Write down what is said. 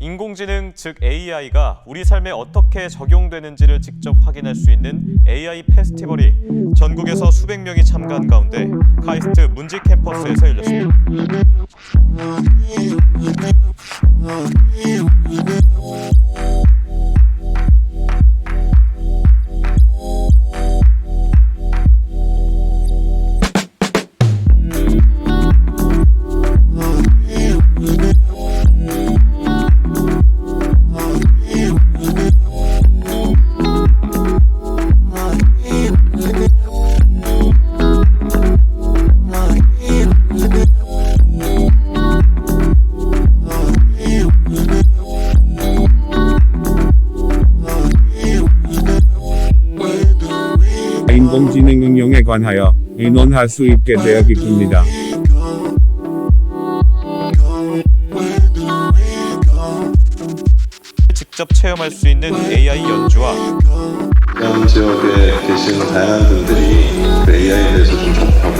인공지능 즉 AI가 우리 삶에 어떻게 적용되는지를 직접 확인할 수 있는 AI 페스티벌이 전국에서 수백 명이 참가한 가운데 카이스트 문지 캠퍼스에서 열렸습니다. 인공지능 응용에 관하여 의논할 수 있게 되어 기쁩니다. 직접 체험할 수 있는 AI 연주와 해양 지역에 계시는 다양한 분들이 그 AI에 대해서 좀 접하고